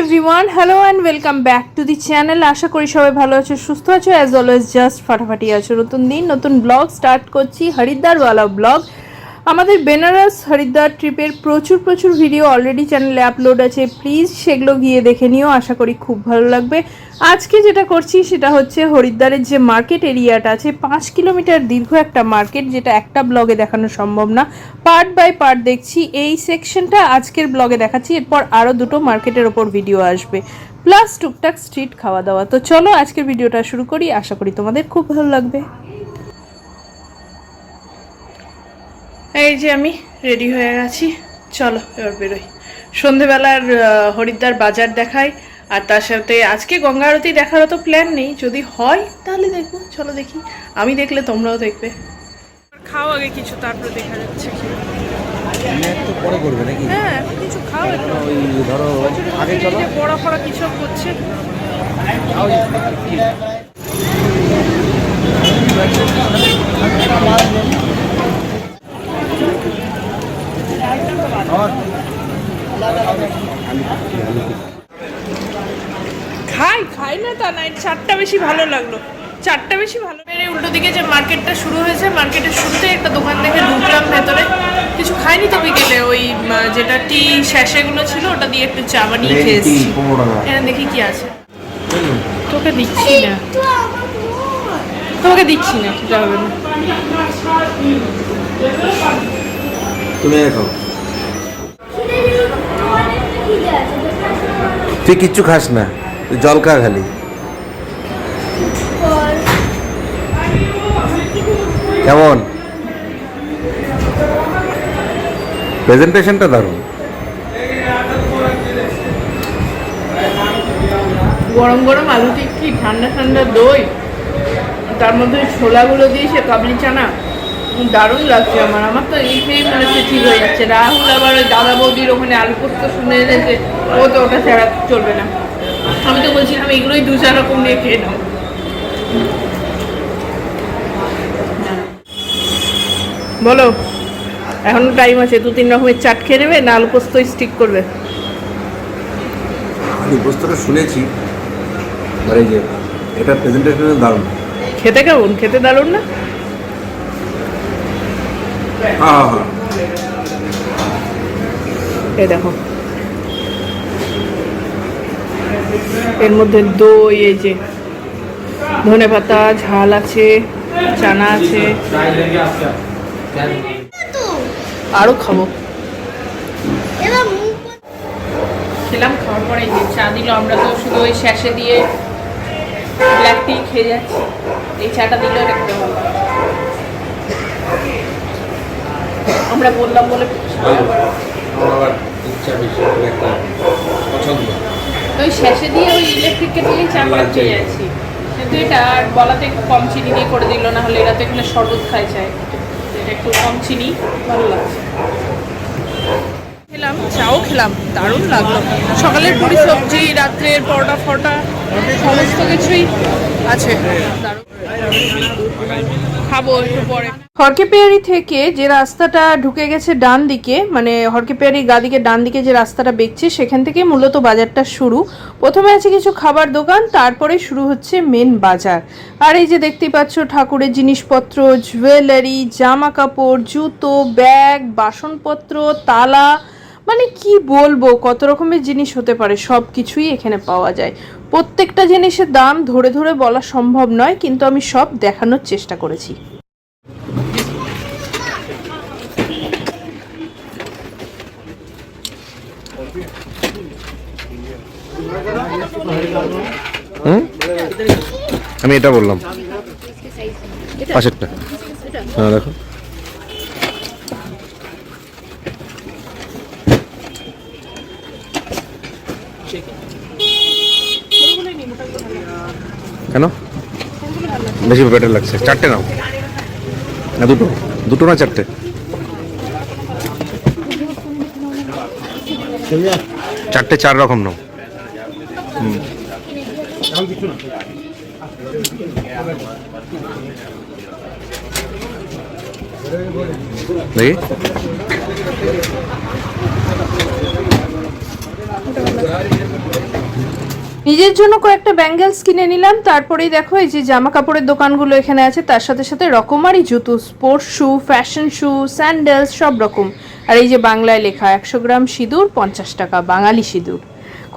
Everyone hello and welcome back to the channel আশা করি সবাই ভালো আছো, সুস্থ আছো অ্যাজ অলওয়েজ জাস্ট ফাটাফাটি আছো। নতুন দিন, নতুন ব্লগ স্টার্ট করছি, হরিদ্বারওয়ালা ব্লগ আমাদের বেনারস হরিদ্বার ট্রিপের প্রচুর প্রচুর ভিডিও অলরেডি চ্যানেলে আপলোড আছে। প্লিজ সেগুলো গিয়ে দেখে নিও, আশা করি খুব ভালো লাগবে। আজকে যেটা করছি সেটা হচ্ছে হরিদ্বারের যে মার্কেট এরিয়াটা আছে, পাঁচ কিলোমিটার দীর্ঘ একটা মার্কেট যেটা একটা ব্লগে দেখানো সম্ভব না। পার্ট বাই পার্ট দেখছি, এই সেকশনটা আজকের ব্লগে দেখাচ্ছি, এরপর আরও দুটো মার্কেটের ওপর ভিডিও আসবে। প্লাস টুকটাক স্ট্রিট খাওয়া দাওয়া তো চলো আজকের ভিডিওটা শুরু করি, আশা করি তোমাদের খুব ভালো লাগবে। এই যে আমি রেডি হয়ে গেছি চলো এবার বেরোই। সন্ধেবেলার হরিদ্বার বাজার দেখাই। আর তার সাথে আজকে গঙ্গা আরতি দেখারও তো প্ল্যান নেই। যদি হয় তাহলে দেখব। চলো দেখি। আমি দেখলে তোমরাও দেখবে। খাও আগে কিছু তারপরে দেখা যাচ্ছে কি। একটু পরে করবে নাকি? হ্যাঁ এখন কিছু খাও একটু। ওই ধরো আগে চলো। ফড়া কিছু করছে খাই খাই না তা নাই চারটা বেশি ভালো লাগল। চারটা বেশি ভালো মেরে উল্টো দিকে যে মার্কেটটা শুরু হয়েছে মার্কেটের শুরুতে একটা দোকান দেখে ঢুকলাম ভেতরে। কিছু খাইনি তো বিকেলে ওই যেটা টি স্যাশেগুলো ছিল ওটা দিয়ে একটু চা বানিয়ে খেয়েছি। এখানে দেখি কি আছে। তোকে দিচ্ছি না। তোমাকে দিচ্ছি না খেতে হবে না। তুমি দেখো তুই কিচ্ছু খাস না, তুই জল খা খালি। কেমন? প্রেজেন্টেশনটা দারুণ। গরম গরম আলু টিক্কি ঠান্ডা ঠান্ডা দই, তার মধ্যে ছোলাগুলো দিয়েছে কাবলি চানা, দারুণ লাগছে আমার আমার তো এই খেয়েই মনে ঠিক হয়ে যাচ্ছে। রাহুল আবার ওই দাদা বৌদির ওখানে আলু পোস্ত শুনে এনেছে ও তো ওটা ছাড়া চলবে না। আমি তো বলছিলাম এগুলোই দু চার রকম নিয়ে খেয়ে নাও বলো এখনও টাইম আছে দু তিন রকমের চাট খেয়ে নেবে না আলু পোস্ত স্টিক করবে? আমি বস্তুটা শুনেছি মানে যে এটা প্রেজেন্টেশন দারুণ। খেতে কেমন? খেতে দারুণ না? হ্যাঁ হ্যাঁ হ্যাঁ। দেখো। এর মধ্যে দই এই যে ধনে পাতা ঝাল আছে চানা আছে। আরও খাব। খেলাম খাওয়ার পরে যে চা দিল আমরা তো শুধু ওই শ্যাসে দিয়ে ব্ল্যাক টি খেয়ে যাচ্ছি। এই চাটা দিলেও দেখতে ভালো আমরা বললাম বলে আমার ইচ্ছা বেশি পছন্দ। ওই শেষে দিয়ে ওই ইলেকট্রিক কেটলি চাটা পেয়ে যাচ্ছি কিন্তু এটা আর বলাতে একটু কম চিনি দিয়ে করে দিল না হলে এরা তো এখানে শরবত খায় চায়। এটা একটু কম চিনি ভালো লাগছে। খেলাম চাও খেলাম দারুণ লাগল। সকালের পুরি সবজি রাত্রের পরোটা ফরোটা সমস্ত কিছুই আছে। দারুণ। খাব একটু পরে। হরকেপেয়ারি থেকে যে রাস্তাটা ঢুকে গেছে ডান দিকে মানে হরকেপেয়ারি গা দিকে, ডান দিকে যে রাস্তাটা বেঁকছে সেখান থেকে মূলত বাজারটা শুরু। প্রথমে আছে কিছু খাবার দোকান, তারপরে শুরু হচ্ছে মেন বাজার। আর এই যে দেখতেই পাচ্ছ, ঠাকুরের জিনিসপত্র জুয়েলারি জামা কাপড় জুতো ব্যাগ বাসনপত্র, তালা মানে কি বলব, কত রকমের জিনিস হতে পারে সব কিছুই এখানে পাওয়া যায়। প্রত্যেকটা জিনিসের দাম ধরে ধরে বলা সম্ভব নয়, কিন্তু আমি সব দেখানোর চেষ্টা করেছি। আমি এটা বললাম। পাশেরটা। হ্যাঁ দেখো। কেন? বেশি বেটার লাগছে। চারটে নাও। না, দুটো। দুটো না চারটে? চারটে চার রকম নাও। দেখি। নিজের জন্য কয়েকটা ব্যাঙ্গেলস কিনে নিলাম তারপরেই দেখো এই যে জামা কাপড়ের দোকানগুলো এখানে আছে তার সাথে সাথে রকমারি জুতো sports shoe fashion shoe sandals সব রকম। আর এই যে বাংলায় লেখা একশো গ্রাম সিঁদুর পঞ্চাশ টাকা বাঙালি সিঁদুর।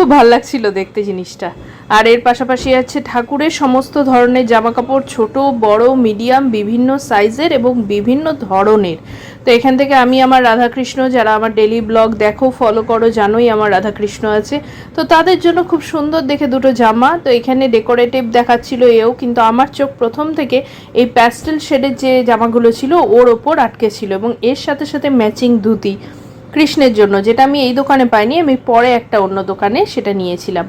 খুব ভালো লাগছিল দেখতে জিনিসটা। আর এর পাশাপাশি আছে ঠাকুরের সমস্ত ধরনের জামা কাপড় ছোট, বড়, মিডিয়াম, বিভিন্ন সাইজের এবং বিভিন্ন ধরনের। তো এখান থেকে আমি আমার রাধাকৃষ্ণ, যারা আমার ডেলি ব্লগ দেখো ফলো করো, জানোই আমার রাধাকৃষ্ণ আছে। তো তাদের জন্য খুব সুন্দর দেখে দুটো জামা। তো এখানে ডেকোরেটিভ দেখাচ্ছিল এও, কিন্তু আমার চোখ প্রথম থেকে এই প্যাস্টেল শেডের যে জামাগুলো ছিল, ওর ওপর আটকে ছিল এবং এর সাথে সাথে ম্যাচিং ধুতি। কৃষ্ণের জন্য যেটা আমি এই দোকানে পাইনি আমি পরে একটা অন্য দোকানে সেটা নিয়েছিলাম।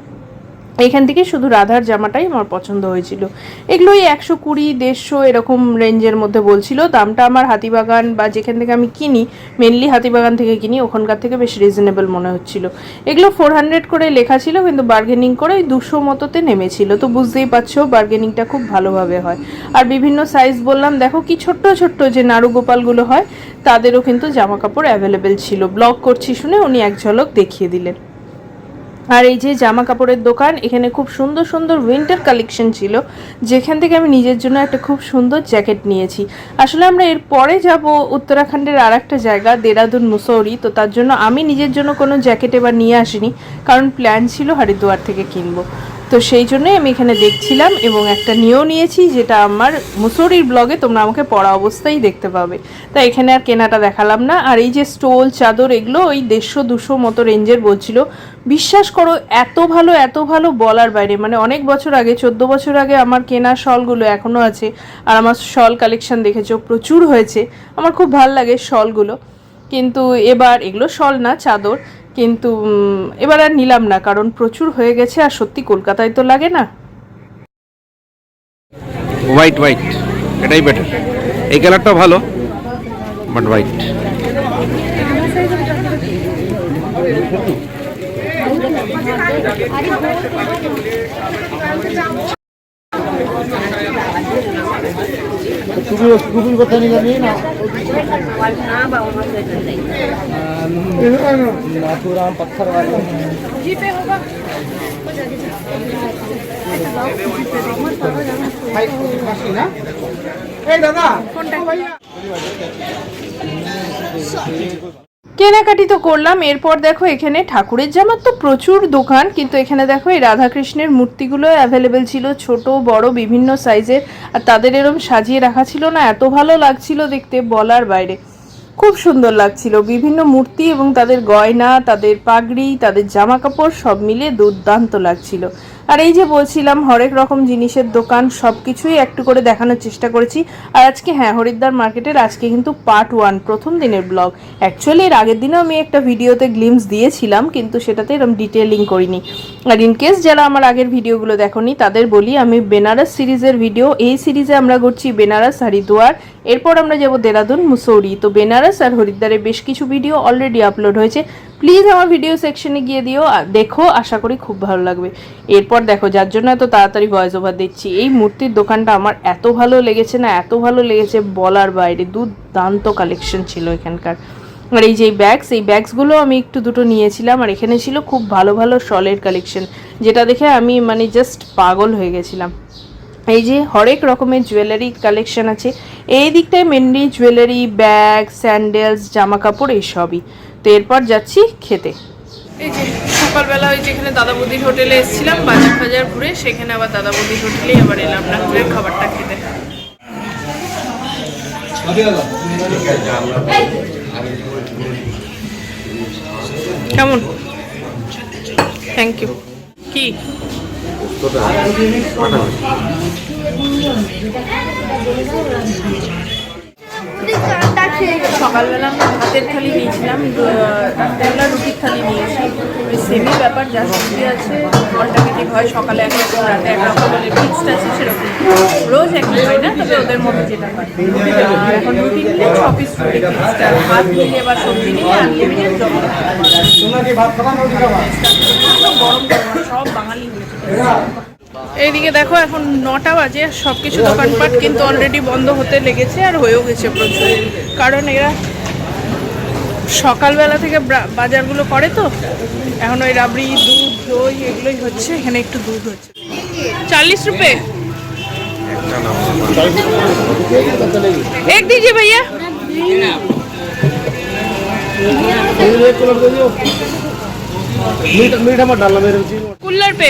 এখান থেকে শুধু রাধার জামাটাই আমার পছন্দ হয়েছিল। এগুলোই একশো কুড়ি, দেড়শো এরকম রেঞ্জের মধ্যে বলছিল। দামটা আমার হাতিবাগান বা যেখান থেকে আমি কিনি মেনলি হাতিবাগান থেকে কিনি, ওখানকার থেকে বেশ রিজনেবল মনে হচ্ছিল। এগুলো ফোর হান্ড্রেড করে লেখা ছিল, কিন্তু বার্গেনিং করে ওই দুশো মতোতে নেমেছিল। তো বুঝতেই পারছ বার্গেনিংটা খুব ভালোভাবে হয়। আর বিভিন্ন সাইজ বললাম, দেখো কি ছোট্ট ছোট্ট যে নাড়ু গোপালগুলো হয়, তাদেরও কিন্তু জামা কাপড় অ্যাভেলেবেল ছিল। ব্লগ করছি শুনে উনি এক ঝলক দেখিয়ে দিলেন। আর এই যে জামা কাপড়ের দোকান, এখানে খুব সুন্দর সুন্দর উইন্টার কালেকশন ছিল, যেখান থেকে আমি নিজের জন্য একটা খুব সুন্দর জ্যাকেট নিয়েছি। আসলে আমরা এর পরে যাব উত্তরাখণ্ডের আর একটা জায়গা, দেরাদুন, মুসৌরি, তো তার জন্য আমি নিজের জন্য কোনো জ্যাকেট এবার নিয়ে আসিনি, কারণ প্ল্যান ছিল হরিদ্বার থেকে কিনবো। তো সেই জন্যই আমি এখানে দেখছিলাম এবং একটা নিয়েও নিয়েছি যেটা আমার মুসৌরির ব্লগে তোমরা আমাকে পড়া অবস্থায় দেখতে পাবে। তাই এখানে আর কেনাটা দেখালাম না। আর এই যে স্টোল, চাদর, এগুলো ওই দেড়শো, দুশো মতো রেঞ্জের বলছিল। বিশ্বাস করো, এত ভালো এত ভালো বলার বাইরে। মানে অনেক বছর আগে, চোদ্দ বছর আগে আমার কেনা শলগুলো এখনও আছে। আর আমার শল কালেকশন দেখেছ, প্রচুর হয়েছে। আমার খুব ভালো লাগে শলগুলো। কিন্তু এবার এগুলো শল না, চাদর। কিন্তু এবার আর নিলাম না কারণ প্রচুর হয়ে গেছে আর সত্যি কলকাতায় তো লাগে না। হোয়াইট হোয়াইট এটাই বেটার এই কালারটা ভালো বাট হোয়াইট नाथूराम पत्थर वाले কেনাকাটি তো করলাম এরপর দেখো এখানে ঠাকুরের জামার তো প্রচুর দোকান কিন্তু এখানে দেখো এই রাধাকৃষ্ণের মূর্তিগুলো অ্যাভেলেবেল ছিল ছোট বড় বিভিন্ন সাইজের আর তাদের এরম সাজিয়ে রাখা ছিল না এত ভালো লাগছিল দেখতে বলার বাইরে খুব সুন্দর লাগছিল। বিভিন্ন মূর্তি এবং তাদের গয়না, তাদের পাগড়ি, তাদের জামা কাপড় সব মিলে দুর্দান্ত লাগছিল। আর এই যে বলছিলাম, হরেক রকম জিনিসের দোকান সব কিছুই একটু করে দেখানোর চেষ্টা করেছি। আর আজকে হ্যাঁ হরিদ্বার মার্কেটের আজকে কিন্তু পার্ট ওয়ান প্রথম দিনের ব্লগ অ্যাকচুয়ালি এর আগের দিনও আমি একটা ভিডিওতে গ্লিমস দিয়েছিলাম, কিন্তু সেটাতে এরকম ডিটেলিং করিনি। আর ইন কেস যারা আমার আগের ভিডিওগুলো দেখোনি, তাদের বলি আমি বেনারস সিরিজের ভিডিও এই সিরিজে আমরা করছি বেনারস, হরিদ্বার। এরপর আমরা যাব দেরাদুন, মুসৌরি। তো বেনারস আর হরিদ্বারের বেশ কিছু ভিডিও অলরেডি আপলোড হয়েছে। প্লিজ আমার ভিডিও সেকশনে গিয়ে দিও। দেখো, আশা করি খুব ভালো লাগবে। এরপর দেখো, যার জন্য এত তাড়াতাড়ি ভয়েস ওভার দিচ্ছি। এই মূর্তির দোকানটা আমার এত ভালো লেগেছে না, এত ভালো লেগেছে বলার বাইরে। দুর্দান্ত কালেকশন ছিল এখানকার। আর এই যে ব্যাগস এই ব্যাগসগুলো আমি একটু দুটো নিয়েছিলাম। আর এখানে ছিল খুব ভালো ভালো শলের কালেকশন যেটা দেখে আমি মানে জাস্ট পাগল হয়ে গেছিলাম। এই যে হরেক রকমের জুয়েলারি কালেকশন আছে। এই দিকটায় মেনলি জুয়েলারি ব্যাগ স্যান্ডেলস জামা কাপড় এইসবই তো এরপর যাচ্ছি খেতে। সকালবেলা ওই যেখানে দাদা বৌদির হোটেলে এসেছিলাম, বাজার ফাজার ঘুরে সেখানে আবার দাদা বৌদির হোটেলেই আবার এলাম রাত্রের খাবারটা খেতে। কেমন? থ্যাংক ইউ কি? সকালবেলা ভাতের থালি নিয়েছিলাম রাত্রেবেলা রুটির থালি নিয়েছি। ওই সেমই ব্যাপার যা সবজি আছে অল্টারনেটিভ হয় সকালে এক রকম রাতে এক রকম মানে ফিক্সড আছে সেরকম। রোজ একই হয় না তবে ওদের মধ্যে যেটা হয়। এখন রুটি নিলে ছ পিস রুটি ফিক্সড ভাত নিলে বা সবজি নিলে আনলিমিটেড জমা গরম গরম সব বাঙালি হয়েছে এইদিকে দেখো এখন নটা বাজে সব কিছু দোকানপাট কিন্তু অলরেডি বন্ধ হতে লেগেছে আর হয়েও গেছে প্রচুর কারণ এরা সকালবেলা থেকে ব্রা- বাজারগুলো করে তো এখন ওই রাবড়ি দুধ দই এগুলোই হচ্ছে এখানে একটু দুধ হচ্ছে चालीस रुपए एक दीजिए भैया मीठा मीठा मत डालना मेरे रुचि कुल्लर पे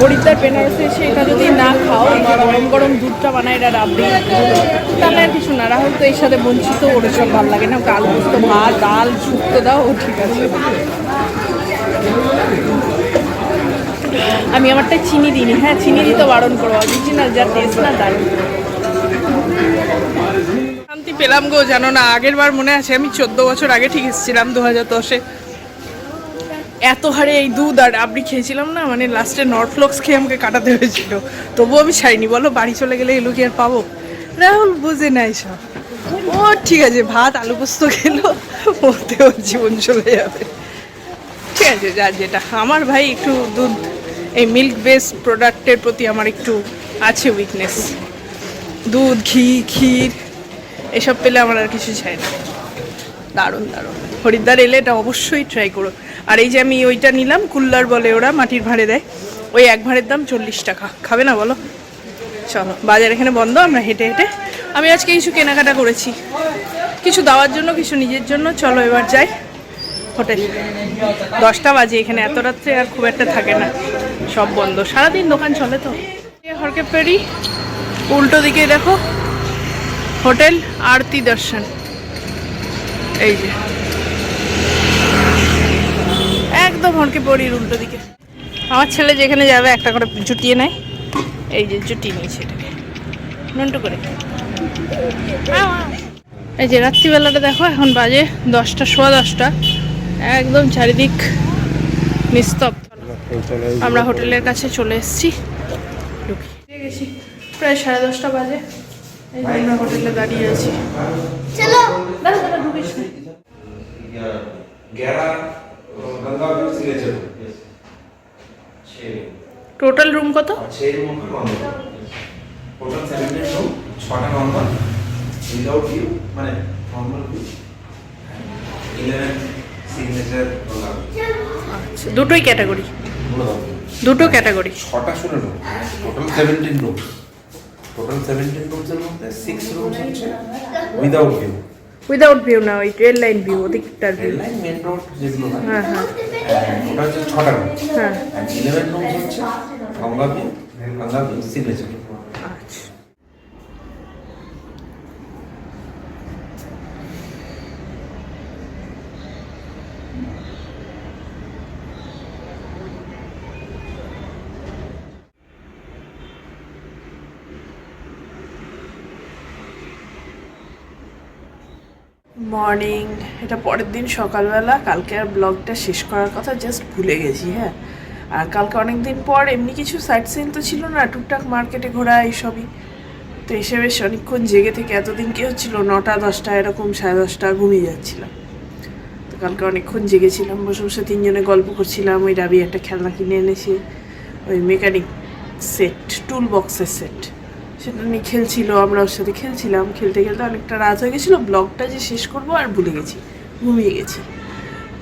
হরিদ্বার বেনারসে এসে এটা যদি না খাও গরম গরম দুধটা বানায় এটা রাবড়ি তাহলে আর কিছু না, রাহুল তো এর সাথে বঞ্চিত, ওর সব ভালো লাগে না। ওকে আলু পোস্ত ভাত, ডাল, শুক্তো দাও, ও ঠিক আছে। আমি আমারটা চিনি দিইনি। হ্যাঁ চিনি দিতে বারণ করব অরিজিনাল যা টেস্ট না দারুণ শান্তি পেলাম গো, জানো না, আগের বার মনে আছে, আমি চোদ্দ বছর আগে ঠিক এসেছিলাম দু হাজার দশে। এত হারে এই দুধ আর আপনি খেয়েছিলাম না মানে লাস্টে নর্থফ্লক্স খেয়ে আমাকে কাটাতে হয়েছিল। তবুও আমি ছাইনি বলো বাড়ি চলে গেলে এগুলো কি আর পাবো? রাহুল বুঝে না সব। ও, ঠিক আছে, ভাত, আলু পোস্ত খেলো ওতে ওর জীবন চলে যাবে। ঠিক আছে যার যেটা। আমার ভাই একটু দুধ, এই মিল্ক বেস প্রোডাক্টের প্রতি আমার একটু আছে উইকনেস দুধ, ঘি, ক্ষীর, এসব পেলে আমার আর কিছু চাই না। দারুণ দারুণ। হরিদ্বার এলে এটা অবশ্যই ট্রাই করো। আর এই যে আমি ওইটা নিলাম, কুল্লার বলে ওরা মাটির ভাঁড়ে দেয়। ওই এক ভাঁড়ের দাম চল্লিশ টাকা। খাবে না বলো? চলো, বাজার এখানে বন্ধ, আমরা হেঁটে হেঁটে আমি আজকে কিছু কেনাকাটা করেছি। কিছু দেওয়ার জন্য, কিছু নিজের জন্য। চলো এবার যাই হোটেল। দশটা বাজে এখানে, এত রাত্রে আর খুব একটা থাকে না। সব বন্ধ। সারাদিন দোকান চলে তো। হরকে পেরি উল্টো দিকে দেখো, হোটেল আরতি দর্শন। এই যে। একদম হরকে পরির উল্টো দিকে। আমার ছেলে যেখানে যাবে একটা করে জুটিয়ে নেয়। এই যে জুটিয়ে নিয়েছে এটাকে। নন্টু করে এই যে রাত্রিবেলাটা দেখো এখন বাজে দশটা সোয়া দশটা। একদম চারিদিক নিস্তব্ধ। আমরা হোটেলের কাছে চলে এসেছি। ঢুকে। গেছি। প্রায় সাড়ে দশটা বাজে। এই আমরা হোটেলে দাঁড়িয়ে আছি। চলো দাঁড়া দাঁড়া ঢুকিস না। টোটাল রুম কত? রুম টোটাল সেভেন্টিন রুম ছটা নর্মাল উইদাউট ভিউ মানে নর্মাল সিগনেচার আচ্ছা দুটোই ক্যাটাগরি দুটো ক্যাটাগরি ছটা শুনে room total seventeen room total seventeen রুমসের মধ্যে সিক্স রুমস হচ্ছে উইদাউট ভিউ উইদাউট ভিউ না ওই রেল লাইন ভিউ ওদিকটার ভিউ লাইন মেন রোড যেগুলো হয়। হ্যাঁ and ওটা হচ্ছে ছটা রুম হ্যাঁ। ইলেভেন রুম হচ্ছে Ganga view Ganga view signature আচ্ছা মর্নিং এটা পরের দিন সকালবেলা, কালকে আর ব্লগটা শেষ করার কথা জাস্ট ভুলে গেছি হ্যাঁ। আর কালকে অনেক দিন পর এমনি কিছু সাইট সিন তো ছিল না, টুকটাক মার্কেটে ঘোরা, এইসবই। তো এসে বেশ অনেকক্ষণ জেগে থেকে এতদিন কী হচ্ছিল, নটা, দশটা, এরকম সাড়ে দশটা ঘুমিয়ে যাচ্ছিলাম। তো কালকে অনেকক্ষণ জেগেছিলাম বসে বসে তিনজনে গল্প করছিলাম, ওই রাবি একটা খেলনা কিনে এনেছি, ওই মেকানিক সেট টুল বক্সের সেট সেটা নিয়ে খেলছিল, আমরা ওর সাথে খেলছিলাম, খেলতে খেলতে অনেকটা রাত হয়ে গেছিল, ব্লগটা যে শেষ করব আর ভুলে গেছি, ঘুমিয়ে গেছি।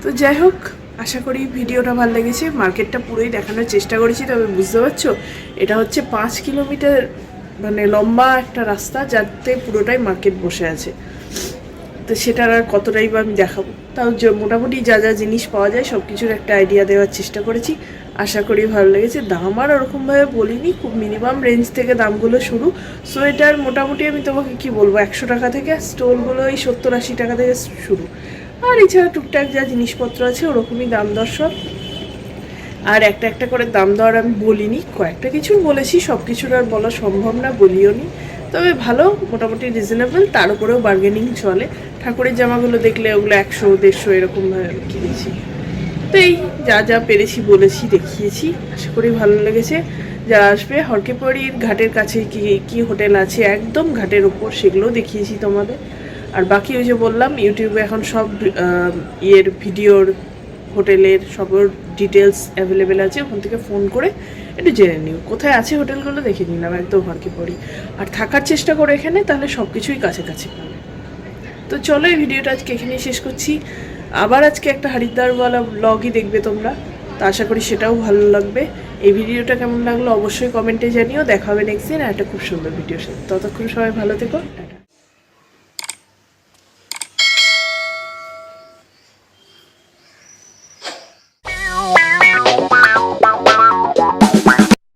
তো যাই হোক, আশা করি ভিডিওটা ভালো লেগেছে, মার্কেটটা পুরোই দেখানোর চেষ্টা করেছি, তবে বুঝতে পারছ, এটা হচ্ছে পাঁচ কিলোমিটার মানে লম্বা একটা রাস্তা যাতে পুরোটাই মার্কেট বসে আছে। তো সেটার আর কতটাই বা আমি দেখাবো। তাও মোটামুটি যা যা জিনিস পাওয়া যায় সব কিছুর একটা আইডিয়া দেওয়ার চেষ্টা করেছি। আশা করি ভালো লেগেছে। দাম আর ওরকমভাবে বলিনি, খুব মিনিমাম রেঞ্জ থেকে দামগুলো শুরু। সো এটার মোটামুটি আমি তোমাকে কি বলব, একশো টাকা থেকে স্টোলগুলো এই সত্তর আশি টাকা থেকে শুরু। আর এছাড়া টুকটাক যা জিনিসপত্র আছে ওরকমই দাম দর সব। আর একটা একটা করে দাম দর আমি বলিনি, কয়েকটা কিছুর বলেছি সব কিছুর আর বলা সম্ভব না, বলিও নি। তবে ভালো, মোটামুটি রিজনেবল তার উপরেও বার্গেনিং চলে। ঠাকুরের জামাগুলো দেখলে ওগুলো একশো, দেড়শো এরকম ভাবে কিনেছি। তো এই যা যা পেরেছি বলেছি, দেখিয়েছি। আশা করি ভালো লেগেছে। যারা আসবে হরকেপড়ির ঘাটের কাছে কি কি হোটেল আছে, একদম ঘাটের ওপর সেগুলো দেখিয়েছি তোমাদের। আর বাকি ওই যে বললাম, ইউটিউবে এখন সব ইয়ের ভিডিওর, হোটেলের সব ডিটেলস অ্যাভেলেবেল আছে, ওখান থেকে ফোন করে একটু জেনে নিও। কোথায় আছে হোটেলগুলো দেখে নিলাম একদম হরকেপড়ি আর থাকার চেষ্টা করো এখানে, তাহলে সব কিছুই কাছাকাছি পাবে। তো চলো এই ভিডিওটা আজকে এখানেই শেষ করছি। আবার আজকে একটা হরিদ্বারওয়ালা ব্লগই দেখবে তোমরা। তো আশা করি সেটাও ভালো লাগবে। এই ভিডিওটা কেমন লাগল অবশ্যই কমেন্টে জানিও। দেখাবে নেক্সট দিন, আর একটা খুব সুন্দর ভিডিও সাথে। ততক্ষণ সবাই ভালো থেকো।